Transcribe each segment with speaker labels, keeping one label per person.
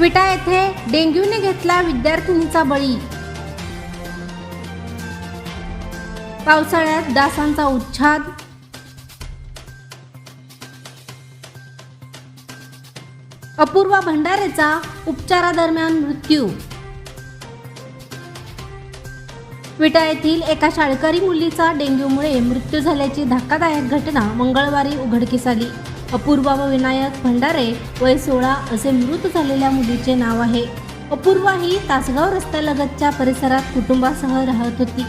Speaker 1: विटा येथे डेंग्यूने घेतला विद्यार्थिनीचा बळी. पावसाळ्यात डासांचा उच्छाद. अपूर्वा भंडारेचा उपचारादरम्यान मृत्यू. विटा येथील एका शाळकरी मुलीचा डेंग्यूमुळे मृत्यू झाल्याची धक्कादायक घटना मंगळवारी उघडकीस आली. अपूर्वा व विनायक भंडारे वय सोळा असे मृत झालेल्या मुलीचे नाव आहे. अपूर्वा ही तासगाव रस्त्यालगतच्या परिसरात कुटुंबासह राहत होती.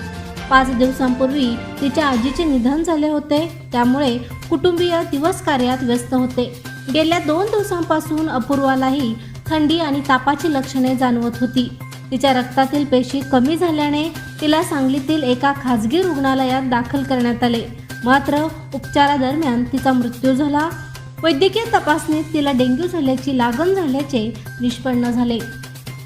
Speaker 1: पाच दिवसांपूर्वी तिच्या आजीचे निधन झाले होते. त्यामुळे कुटुंबीय दिवस कार्यात व्यस्त होते. गेल्या दोन दिवसांपासून अपूर्वालाही थंडी आणि तापाची लक्षणे जाणवत होती. तिच्या रक्तातील पेशी कमी झाल्याने तिला सांगलीतील एका खाजगी रुग्णालयात दाखल करण्यात आले. मात्र उपचारादरम्यान तिचा मृत्यू झाला. वैद्यकीय तपासणीत तिला डेंग्यू झाल्याची लागण झाल्याचे निष्पन्न झाले.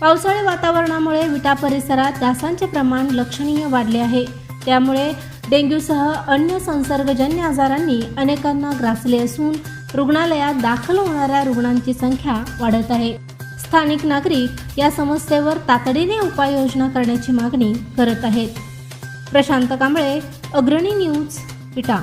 Speaker 1: पावसाळी वातावरणामुळे विटा परिसरात डासांचे प्रमाण लक्षणीय वाढले आहे. त्यामुळे डेंग्यूसह अन्य संसर्गजन्य आजारांनी अनेकांना ग्रासले असून रुग्णालयात दाखल होणाऱ्या रुग्णांची संख्या वाढत आहे. स्थानिक नागरिक या समस्येवर तातडीने उपाययोजना करण्याची मागणी करत आहेत. प्रशांत कांबळे अग्रणी न्यूज विटा.